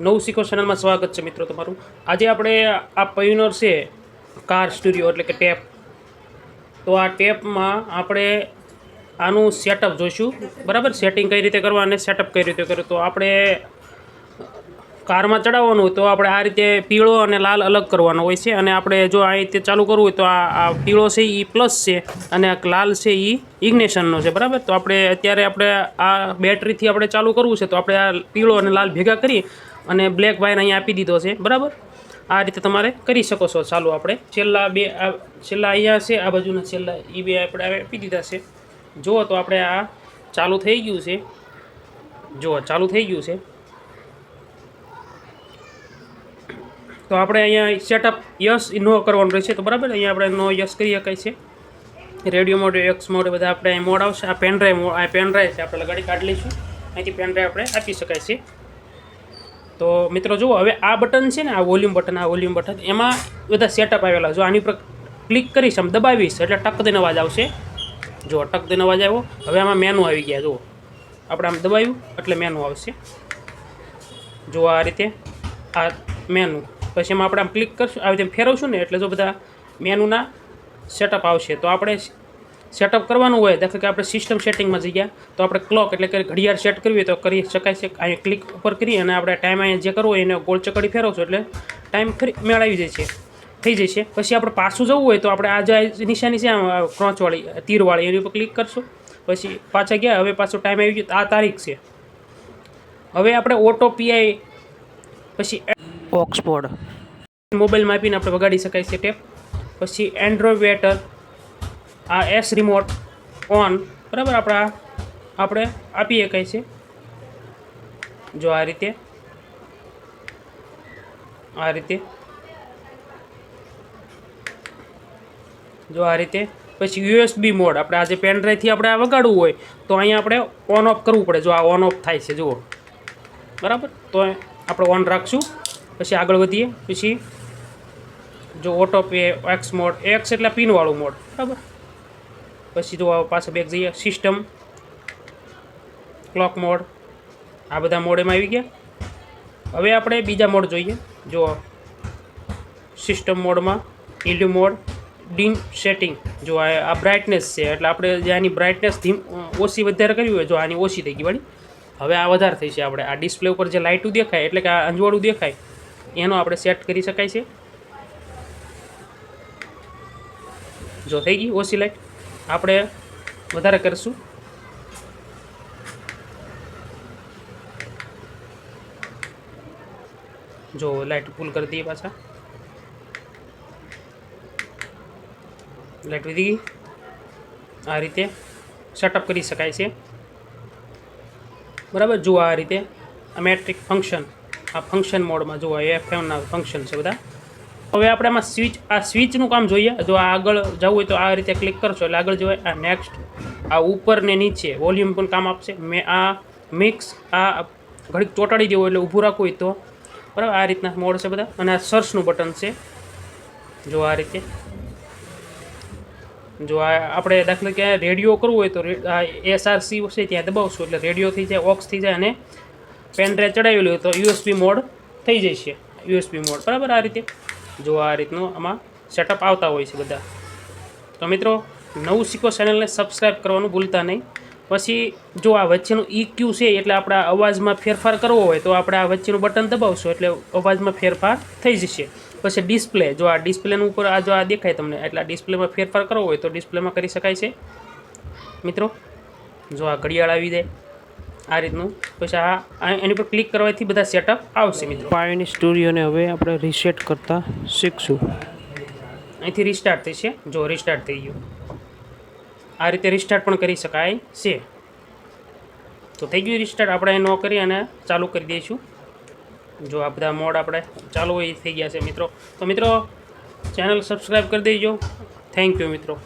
નવું શીખો ચેનલમાં સ્વાગત છે મિત્રો તમારું. આજે આપણે આ પયુનર છે કાર સ્ટુડિયો એટલે કે ટેપ. તો આ ટેપમાં આપણે આનું સેટઅપ જોઈશું. બરાબર? સેટિંગ કઈ રીતે કરવા અને સેટઅપ કઈ રીતે કરવું? તો આપણે કારમાં ચડાવવાનું હોય તો આપણે આ રીતે પીળો અને લાલ અલગ કરવાનો હોય છે. અને આપણે જો આ રીતે ચાલુ કરવું હોય તો આ પીળો છે એ પ્લસ છે અને લાલ છે એ ઇગ્નેશનનો છે. બરાબર? તો આપણે અત્યારે આપણે આ બેટરીથી આપણે ચાલુ કરવું છે તો આપણે આ પીળો અને લાલ ભેગા કરી અને બ્લેક વાયર અહીંયા આપી દીધો છે, બરાબર? આ રીતે તમારે કરી શકો છો ચાલુ આપણે. છેલ્લા બે, આ, છેલ્લા અહીંયા છે, આ બાજુના છેલ્લા એ બે આપણે આપી દીધા છે. જુઓ તો આપણે આ ચાલુ થઈ ગયું છે. જુઓ, ચાલુ થઈ ગયું છે. તો આપણે અહીંયા સેટઅપ યસ નો કરવાનું રહેશે તો બરાબર? અહીંયા આપણે નો યસ કરી શકાય છે. રેડિયો મોડ એક્સ મોડ બધા આપણે મોડ આવશે. આ પેનડ્રાઈવ આ પેનડ્રાઈવ છે, આપણે લગાડી કાઢી લઈશું. અહીંથી પેનડ્રાઈવ આપણે આપી શકાય છે. તો મિત્રો જુઓ, હવે આ બટન છે ને, આ વોલ્યુમ બટન આ વોલ્યુમ બટન એમાં બધા સેટઅપ આવેલા જો આની ઉપર ક્લિક કરીશ, આમ દબાવીશ, એટલે ટક દઈને અવાજ આવશે. જો ટક દઈને અવાજ આવ્યો. હવે આમાં મેનુ આવી ગયા, જુઓ. આપણે આમ દબાવ્યું, એટલે મેનુ આવશે. જો આ રીતે આ મેનુ પછી એમાં આપણે આમ ક્લિક કરશું, આવી રીતે ફેરવશું ને, એટલે જો બધા મેનુના સેટઅપ આવશે, તો આપણે સેટઅપ કરવાનું હોય દાખલા કે આપણે સિસ્ટમ સેટિંગમાં જઈએ તો આપણે ક્લોક એટલે કે ઘડિયાળ સેટ કરવી હોય તો કરી શકાય છે. અહીં ક્લિક ઉપર કરી અને આપણે ટાઈમ અહીંયા જે કરવો હોય એને ગોળ ચકડી ફેરવશો એટલે ટાઈમ ફરી મેળવી જાય છે થઈ જશે પછી આપણે પાછું જવું હોય તો આપણે આ જે નિશાની છે આમ ક્રોચવાળી તીરવાળી એની ઉપર ક્લિક કરશું. પછી પાછા ગયા હવે પાછો ટાઈમ આવી ગયો આ તારીખ છે. હવે આપણે ઓટો પીઆઈ પછી ઓક્સફોર્ડ મોબાઈલમાં આપીને આપણે વગાડી શકાય છે ટેપ. પછી એન્ડ્રોઈડ વેટર આ એસ રિમોટ ઓન બરાબર? આપણા આપણે આપી શકાય છે? જો આ રીતે. આ રીતે. જો આ રીતે. પછી યુએસબી મોડ આપણે આજે પેનડ્રાઈવથી આપણે વગાડવું હોય, તો અહીંયા આપણે ઓન ઓફ કરવું પડે. જો આ ઓન ઓફ થાય છે, જુઓ. બરાબર? તો આપણે ઓન રાખશું. પછી આગળ વધીએ. પછી જો auto pay X mode X એટલે પિનવાળું મોડ બરાબર? પછી જો પાછા બેક જઈએ. સિસ્ટમ ક્લોક મોડ આ બધા મોડ એમાં આવી ગયા. હવે આપણે બીજા મોડ જોઈએ. જો સિસ્ટમ મોડમાં ઇલ્યુ મોડ ડીમ સેટિંગ જો આ આ બ્રાઇટનેસ છે, એટલે આપણે જે આની બ્રાઇટનેસ ધીમ, ઓછી વધારે કરવી હોય, જો આની ઓછી થઈ ગઈ વળી હવે આ વધારે થઈ છે આપણે. આ ડિસ્પ્લે ઉપર જે લાઇટું દેખાય, એટલે કે આ અંજવાળું દેખાય, એનો આપણે સેટ કરી શકાય છે. જો થઈ ગઈ ઓછી લાઇટ આપણે વધારે કરીશું. જો લાઇટ ફૂલ કરી દઈએ પાછા. લાઇટ વધી ગઈ. આ રીતે સેટઅપ કરી શકાય છે. બરાબર? જુઓ આ રીતે આ મેટ્રિક ફંક્શન આ ફંક્શન મોડમાં જુઓ એફ એમના ફંક્શન છે બધા. હવે આપણે આમાં સ્વિચ આ સ્વિચનું કામ જોઈએ. જો આગળ જવું હોય તો આ રીતે ક્લિક કરશો. એટલે આગળ જવાય આ નેક્સ્ટ આ ઉપર ને નીચે વોલ્યુમ પણ કામ આપશે. મેં આ મિક્સ આ ઘડીક ચોંટાડી દેવું એટલે ઊભું રાખવું હોય તો. બરાબર? આ રીતના મોડ છે બધા. અને આ સર્ચનું બટન છે. જો આ રીતે. જો આ આપણે દાખલા ક્યાં રેડિયો કરવું હોય તો એસઆરસી છે ત્યાં દબાવશું. એટલે રેડિયો થઈ જાય ઓક્સ થઈ જાય અને પેન ડ્રાઈવ ચડાવેલું હોય તો યુએસબી મોડ થઈ જશે. USB mode. બરાબર? આ રીતે. જો આ રીતનું આમાં સેટઅપ આવતા હોય છે બધા. તો મિત્રો, નવું શીખો ચેનલને સબસ્ક્રાઈબ કરવાનું ભૂલતા નહીં. પછી જો આ વચ્ચેનું ઈ ક્યુ છે એટલે આપણા અવાજમાં ફેરફાર કરવો હોય તો આપણે આ વચ્ચેનું બટન દબાવશું એટલે અવાજમાં ફેરફાર થઈ જશે. પછી ડિસ્પ્લે જો આ ડિસ્પ્લેનું ઉપર આ જો આ દેખાય તમને, એટલે આ ડિસ્પ્લેમાં ફેરફાર કરવો હોય તો ડિસ્પ્લેમાં કરી શકાય છે. મિત્રો, જો આ ઘડિયાળ આવી જાય આ રીતનું. પછી આ એની પર ક્લિક કરવાથી બધા સેટઅપ આવશે મિત્રો. પાયોની સ્ટુડિયોને હવે આપણે રીસેટ કરતા શીખશું. અહીંથી રિસ્ટાર્ટ થશે જો રિસ્ટાર્ટ થઈ ગયું. આ રીતે રિસ્ટાર્ટ પણ કરી શકાય છે. તો થઈ ગયું રિસ્ટાર્ટ આપણે ન કરી અને ચાલુ કરી દઈશું. જો આ બધા મોડ આપણે ચાલુ હોય એ થઈ ગયા છે મિત્રો. તો મિત્રો ચેનલ સબસ્ક્રાઈબ કરી દેજો. થેન્ક યુ મિત્રો.